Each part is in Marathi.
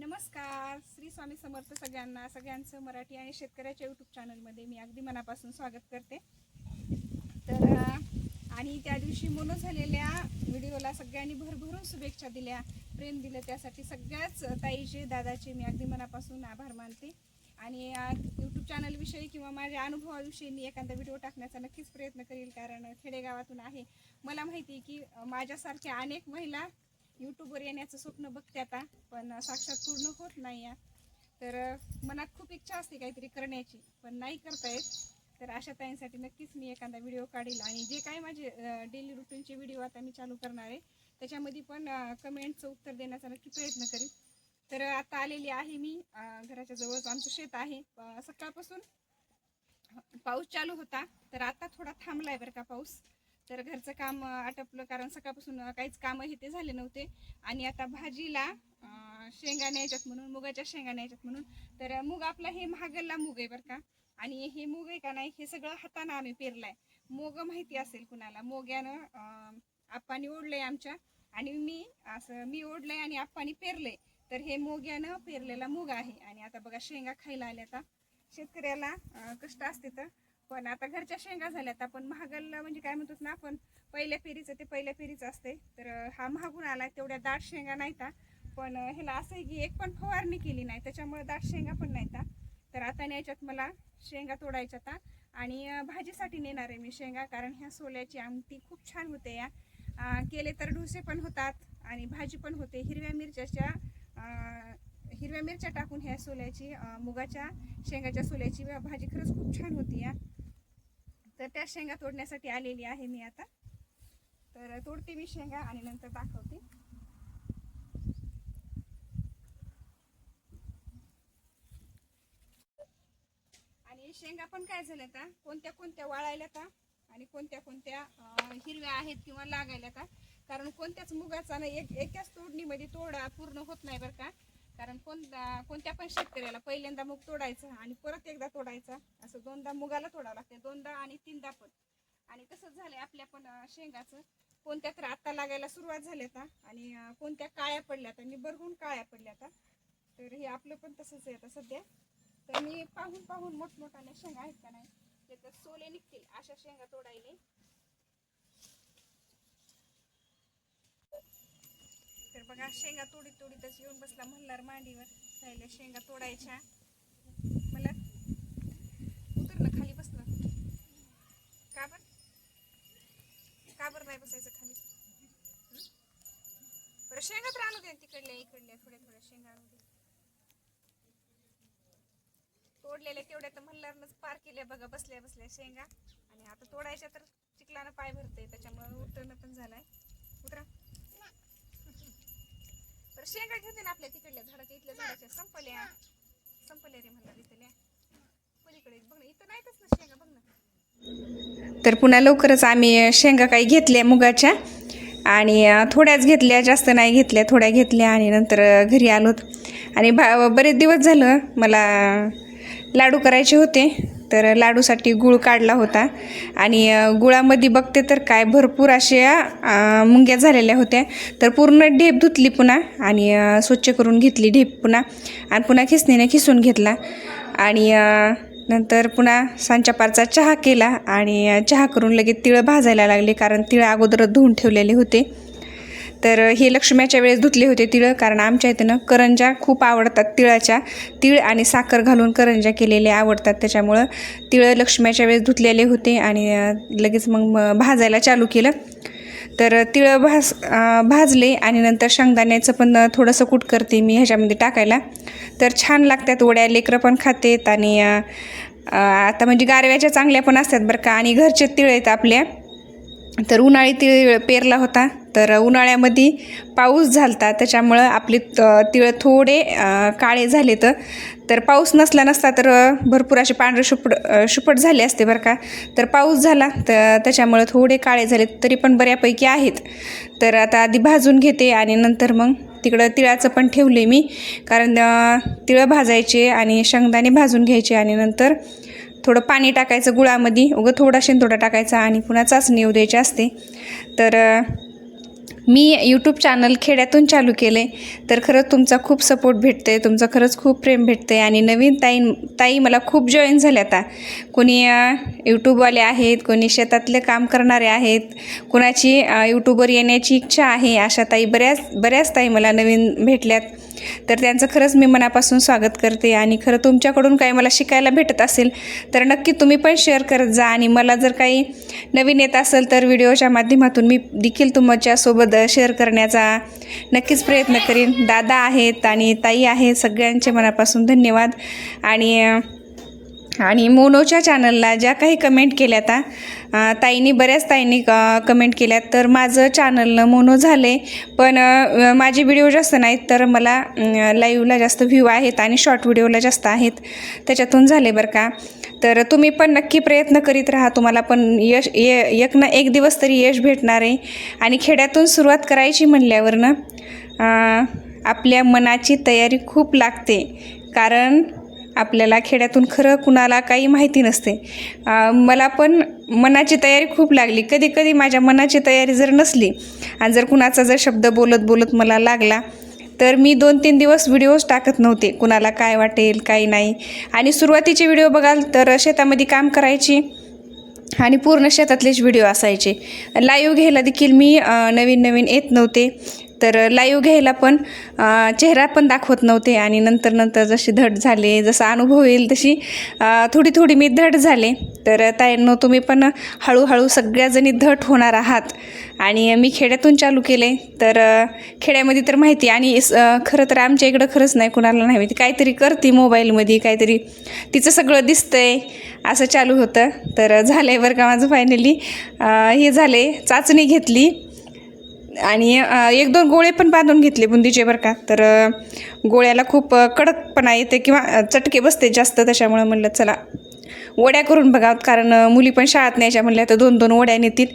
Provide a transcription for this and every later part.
नमस्कार. श्री स्वामी समर्थ सगळ्यांना सगळ्यांचं मराठी आणि शेतकऱ्याच्या यूट्यूब चॅनलमध्ये मी अगदी मनापासून स्वागत करते. तर आणि त्या दिवशी मोनो झालेल्या व्हिडिओला सगळ्यांनी भरभरून शुभेच्छा दिल्या प्रेम दिलं. त्यासाठी सगळ्याच ताईचे दादाचे मी अगदी मनापासून आभार मानते. आणि यूट्यूब चॅनलविषयी किंवा माझ्या अनुभवाविषयी मी एखादा व्हिडिओ टाकण्याचा नक्कीच प्रयत्न करेल कारण खेडेगावातून आहे. मला माहिती आहे की माझ्यासारख्या अनेक महिला यूट्यूबवर येण्याचं स्वप्न बघते आता पण साक्षात पूर्ण होत नाही आहे तर मनात खूप इच्छा असते काहीतरी करण्याची पण नाही करता येत. तर अशा ताईंसाठी नक्कीच मी एखादा व्हिडिओ काढील आणि जे काय माझे डेली रुटीनचे व्हिडिओ आता मी चालू करणार आहे त्याच्यामध्ये पण कमेंटचं उत्तर देण्याचा नक्की प्रयत्न करीन. तर आता आलेली आहे मी घराच्या जवळच आमचं शेत आहे. सकाळपासून पाऊस चालू होता तर आता थोडा थांबलाय बरं का पाऊस. तर घरचं काम आटपलं कारण सकाळपासून काहीच कामं हे ते झाले नव्हते. आणि आता भाजीला शेंगा न्यायच्यात म्हणून मुगाच्या शेंगा न्यायच्यात म्हणून. तर मुग मूग आपला हे महागल्ला मूग आहे बरं का. आणि हे मूग आहे का नाही हे सगळं हातानं आम्ही पेरलाय. मोग माहिती असेल कुणाला? मोग्यानं आप्पानी ओढलंय आमच्या. आणि मी असं मी ओढलंय आणि आप्पानी पेरलंय. तर हे मोग्यानं पेरलेला मूग आहे. आणि आता बघा शेंगा खायला आल्या आता. शेतकऱ्याला कष्ट असते तर पण आता घरच्या शेंगा झाल्यात. आपण महागल म्हणजे काय म्हणतो ना आपण पहिल्या पेरीचं ते पहिल्या पेरीचं असते तर हा महागून आला तेवढ्या दाट शेंगा नाहीता. पण ह्याला असं आहे की एक पण फवारणी केली नाही त्याच्यामुळे दाट शेंगा पण नाहीता. तर आता न्यायच्यात मला शेंगा तोडायच्या आता. आणि भाजीसाठी नेणार आहे मी शेंगा कारण ह्या सोल्याची आमटी खूप छान होते या. केले तर डोसे पण होतात आणि भाजी पण होते. हिरव्या मिरच्याच्या हिरव्या मिरच्या टाकून ह्या सोल्याची मुगाच्या शेंगाच्या सोल्याची भाजी खरंच खूप छान होती या. तर त्या शेंगा तोडण्यासाठी आलेली आहे मी आता. तर तोडते मी शेंगा आणि नंतर दाखवते. आणि शेंगा पण काय झाल्या का? कोणत्या कोणत्या वाळायला का? आणि कोणत्या कोणत्या हिरव्या आहेत किंवा लागायला का? कारण कोणत्याच मुगाचा ना एक एकाच तोडणीमध्ये तोडा पूर्ण होत नाही बरं का. कारण कोणता कोणत्या पण शेतकऱ्याला पहिल्यांदा मूग तोडायचा आणि परत एकदा तोडायचा असं दोनदा मुगाला तोडावं लागते दोनदा आणि तीनदा पण. आणि तसंच झालंय आपल्या पण शेंगाचं. कोणत्या तर आता लागायला सुरुवात झाली आता आणि कोणत्या काळ्या पडल्या आता निबरगून काळ्या पडल्या आता तर हे आपलं पण तसंच आहे आता सध्या. तर मी पाहून पाहून मोठमोठ्याने शेंगा आहेत का नाही त्याच्यात सोले निघतील अशा शेंगा तोडायले. तर बघा शेंगा तोडीत तोडीतच येऊन बसला मल्हार मांडीवर. राहिल्या शेंगा तोडायच्या. मला उतर ना खाली बस ना का बर? का बरं नाही बसायचं खाली? बरं शेंगा तर आणू दे तिकडल्या इकडल्या थोड्या थोड्या शेंगा आणू दे. तोडलेल्या तेवढ्या तर मल्हारनंच पार केल्या बघा बसल्या बसल्या शेंगा. आणि आता तोडायच्या तर चिखलानं पाय भरते त्याच्यामुळे उतरणं पण झालाय. उतरा. तर शेंगा घेऊन ना आपल्या तिकडल्या झाडाच्या इथल्या झाडाच्या संपल्या. संपल्या रे म्हणला इथल्या पलीकडे बघ ना इथं नाहीतच ना शेंगा बघ ना. तर पुन्हा लवकरच आम्ही शेंगा काही घेतल्या मुगाच्या आणि थोड्याच घेतल्या जास्त नाही घेतल्या थोड्या घेतल्या आणि नंतर घरी आलोत आणि भा बरेच दिवस झालं मला लाडू करायचे होते. तर लाडूसाठी गुळ काढला होता. आणि गुळामध्ये बघते तर काय भरपूर अशा मुंग्या झालेल्या होत्या. तर पूर्ण ढेप धुतली पुन्हा आणि स्वच्छ करून घेतली ढेप पुन्हा. आणि पुन्हा खिसणीने खिसून घेतला. आणि नंतर पुन्हा सांच्यापारचा चहा केला. आणि चहा करून लगेच तिळं भाजायला लागले कारण तिळं अगोदरच धुवून ठेवलेले होते. तर हे लक्ष्म्याच्या वेळेस धुतले होते तिळं कारण आमच्या इथं करंजा खूप आवडतात तिळाच्या. तिळ आणि साखर घालून करंजा केलेल्या आवडतात. त्याच्यामुळं तिळं लक्ष्म्याच्या वेळेस धुतलेले होते आणि लगेच मग भाजायला चालू केलं. तर तिळं भाज भाजले आणि नंतर शेंगदाण्याचं पण थोडंसं कूट करते मी ह्याच्यामध्ये टाकायला. तर छान लागतात वड्या लेकरं पण खातेत आणि आता म्हणजे गारव्याच्या चांगल्या पण असतात बरं का आणि घरचे तिळ आहेत आपल्या. तर उन्हाळी तिळ पेरला होता. तर उन्हाळ्यामध्ये पाऊस झालता. त्याच्यामुळं आपले तिळ थोडे काळे झाले तर तर पाऊस नसला नसता तर भरपूर असे पांढरे शुपड शुपट झाले असते बरं का. तर पाऊस झाला. तर त्याच्यामुळं थोडे काळे झाले तरी पण बऱ्यापैकी आहेत. तर आता आधी भाजून घेते आणि नंतर मग तिकडं तिळाचं पण ठेवले मी. कारण तिळं भाजायचे आणि शेंगदाणे भाजून घ्यायचे आणि नंतर थोडं पाणी टाकायचं गुळामध्ये. उगं थोडा शेंतोडा टाकायचा आणि पुन्हा चाचणी येऊ द्यायची असते. तर मी यूट्यूब चॅनल खेड्यातून चालू केले तर खरंच तुमचा खूप सपोर्ट भेटते तुमचं खरंच खूप प्रेम भेटते आणि नवीन ताई ताई मला खूप जॉईन झाल्या आता. कोणी यूट्यूबवाले आहेत कोणी शेतातले काम करणारे आहेत कोणाची यूट्यूबवर येण्याची इच्छा आहे अशा ताई बऱ्याच बऱ्याच ताई मला नवीन भेटल्यात. तर त्यांचं खरंच मी मनापासून स्वागत करते आणि खरं तुमच्याकडून काही मला शिकायला भेटत असेल तर नक्की तुम्ही पण शेअर करत जा आणि मला जर काही नवीन येत असेल तर व्हिडिओच्या माध्यमातून मी देखील तुमच्यासोबत शेअर करण्याचा नक्कीच प्रयत्न करीन. दादा आहेत आणि ताई आहेत सगळ्यांचे मनापासून धन्यवाद. आणि आणि मोनोच्या चॅनलला ज्या काही कमेंट केल्या आता ताईंनी बऱ्याच ताईंनी क कमेंट केल्यात. तर माझं चॅनलनं मोनो झाले पण माझे व्हिडिओ जास्त नाहीत तर मला लाईव्हला जास्त व्ह्यू आहेत आणि शॉर्ट व्हिडिओला जास्त आहेत. त्याच्यातून झाले बरं का. तर तुम्ही पण नक्की प्रयत्न करीत राहा. तुम्हाला पण यश ये एक ना एक दिवस तरी यश भेटणार आहे. आणि खेड्यातून सुरुवात करायची म्हणल्यावरनं आपल्या मनाची तयारी खूप लागते. कारण आपल्याला खेड्यातून खरं कुणाला काही माहिती नसते. मला पण मनाची तयारी खूप लागली. कधी कधी माझ्या मनाची तयारी जर नसली आणि जर कुणाचा जर शब्द बोलत बोलत मला लागला तर मी दोन तीन दिवस व्हिडिओज टाकत नव्हते. कुणाला काय वाटेल काय नाही. आणि सुरुवातीचे व्हिडिओ बघाल तर शेतामध्ये काम करायची आणि पूर्ण शेतातलेच व्हिडिओ असायचे. लाईव्ह घ्यायला देखील मी नवीन नवीन येत नव्हते. तर लाईव्ह घ्यायला पण चेहरा पण दाखवत नव्हते आणि नंतर नंतर जशी धड झाले जसा अनुभव येईल तशी थोडी थोडी मी धड झाले. तर ताईंनो तुम्ही पण हळूहळू सगळ्याजणी धट होणार आहात. आणि मी खेड्यातून चालू केले तर खेड्यामध्ये तर माहिती आणि स- खरं तर आमच्या इकडं खरंच नाही कुणाला नाही माहिती. काहीतरी करते मोबाईलमध्ये काहीतरी तिचं सगळं दिसतंय असं चालू होतं. तर झालं आहे बरं का माझं फायनली हे झाले चाचणी घेतली. आणि एक दोन गोळे पण बांधून घेतले बुंदीचे बरं का. तर गोळ्याला खूप कडकपणा येते किंवा चटके बसते जास्त त्याच्यामुळं म्हणलं चला वड्या करून बघावत कारण मुली पण शाळेत न्यायच्या म्हणल्या तर दोन दोन वड्या नेतील.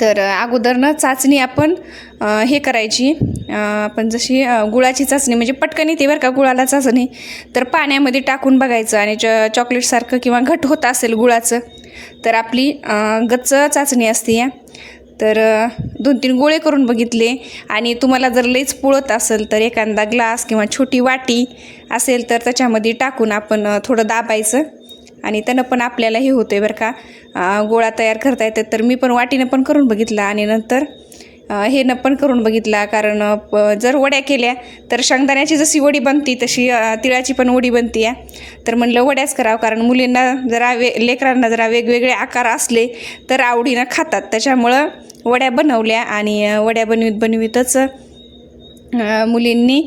तर अगोदरनं चाचणी आपण हे करायची. आपण जशी गुळाची चाचणी म्हणजे पटकन येते बरं का गुळाला चाचणी. तर पाण्यामध्ये टाकून बघायचं आणि च चॉकलेटसारखं किंवा घट होत असेल गुळाचं तर आपली गच्च चाचणी असते या. तर दोन तीन गोळे करून बघितले. आणि तुम्हाला जर लईच पुळत असेल तर एखादा ग्लास किंवा छोटी वाटी असेल तर त्याच्यामध्ये टाकून आपण थोडं दाबायचं. आणि त्यानं पण आपल्याला हे होतं आहे बरं का. गोळा तयार करता येतात. तर मी पण वाटीनं पण करून बघितला आणि नंतर हे न पण करून बघितला कारण प- जर वड्या केल्या तर शेंगदाण्याची जशी वडी बनती तशी तिळाची पण वडी बनती आहे तर म्हणलं वड्याच करावं कारण मुलींना जरा वे लेकरांना जरा वेगवेगळे आकार असले तर आवडीनं खातात. त्याच्यामुळं वड्या बनवल्या आणि वड्या बनवीत बनवीतच मुलींनी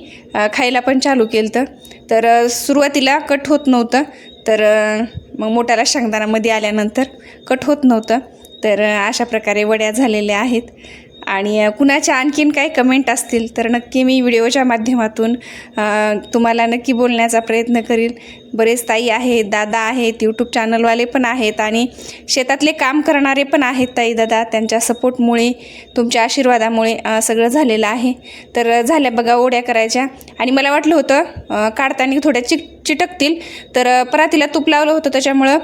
खायला पण चालू केलं तर सुरुवातीला कट होत नव्हतं तर मग मोठ्याला शेंगदाणामध्ये आल्यानंतर कट होत नव्हतं. तर अशा प्रकारे वड्या झालेल्या आहेत. आणि कुणाच्या आणखीन काही कमेंट असतील तर नक्की मी व्हिडिओच्या माध्यमातून तुम्हाला नक्की बोलण्याचा प्रयत्न करील. बरेच ताई आहेत दादा आहेत यूट्यूब चॅनलवाले पण आहेत आणि शेतातले काम करणारे पण आहेत ताई दादा. त्यांच्या सपोर्टमुळे तुमच्या आशीर्वादामुळे सगळं झालेलं आहे. तर झाल्या बघा ओढ्या करायच्या. आणि मला वाटलं होतं काढताना थोड्या चिक चिटकतील तर परातीला तूप लावलं होतं त्याच्यामुळं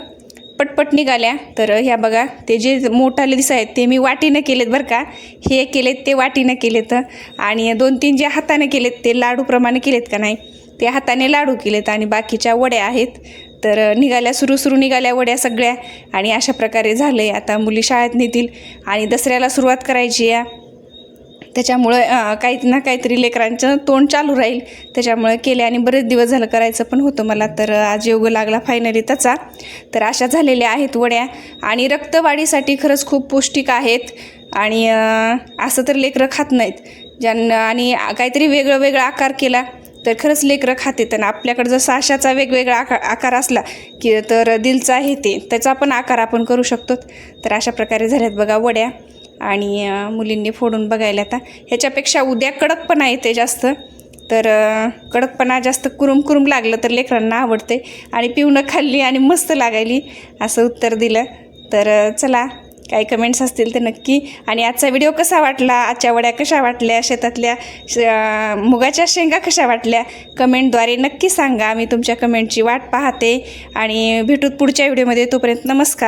पटपट निघाल्या. तर ह्या बघा ते जे मोठाले दिस आहेत ते मी वाटीनं केलेत बरं का. हे केलेत ते वाटीनं केलेत. आणि दोन तीन जे हाताने केलेत ते लाडूप्रमाणे केलेत का नाही? ते हाताने लाडू केलेत आणि बाकीच्या वड्या आहेत. तर निघाल्या सुरू सुरू निघाल्या वड्या सगळ्या. आणि अशा प्रकारे झालं आहे आता मुली शाळेत नेतील आणि दसऱ्याला सुरुवात करायची आहे. त्याच्यामुळं काही ना काहीतरी लेकरांचं तोंड चालू राहील. त्याच्यामुळे केले आणि बरेच दिवस झालं करायचं पण होतं मला. तर आज योग लागला फायनली त्याचा. तर अशा झालेल्या आहेत वड्या. आणि रक्तवाढीसाठी खरंच खूप पौष्टिक आहेत. आणि असं तर लेकरं खात नाहीत. ज्यांना आणि काहीतरी वेगळं वेगळा आकार केला तर खरंच लेकरं खाते आणि आपल्याकडं जर साशाचा वेगवेगळा आकार आकार असला की तर दिलचा हे ते. त्याचा पण आकार आपण करू शकतो. तर अशा प्रकारे झाल्यात बघा वड्या. आणि मुलींनी फोडून बघायला आता. ह्याच्यापेक्षा उद्या कडकपणा येते जास्त. तर कडकपणा जास्त कुरुम कुरुम लागलं तर लेकरांना आवडते. आणि पिवणं खाल्ली आणि मस्त लागायली असं उत्तर दिलं. तर चला काही कमेंट्स असतील तर नक्की. आणि आजचा व्हिडिओ कसा वाटला? आजच्या वड्या कशा वाटल्या? शेतातल्या श मुगाच्या शेंगा कशा वाटल्या? कमेंटद्वारे नक्की सांगा. मी तुमच्या कमेंटची वाट पाहते. आणि भेटूत पुढच्या व्हिडिओमध्ये तोपर्यंत नमस्कार.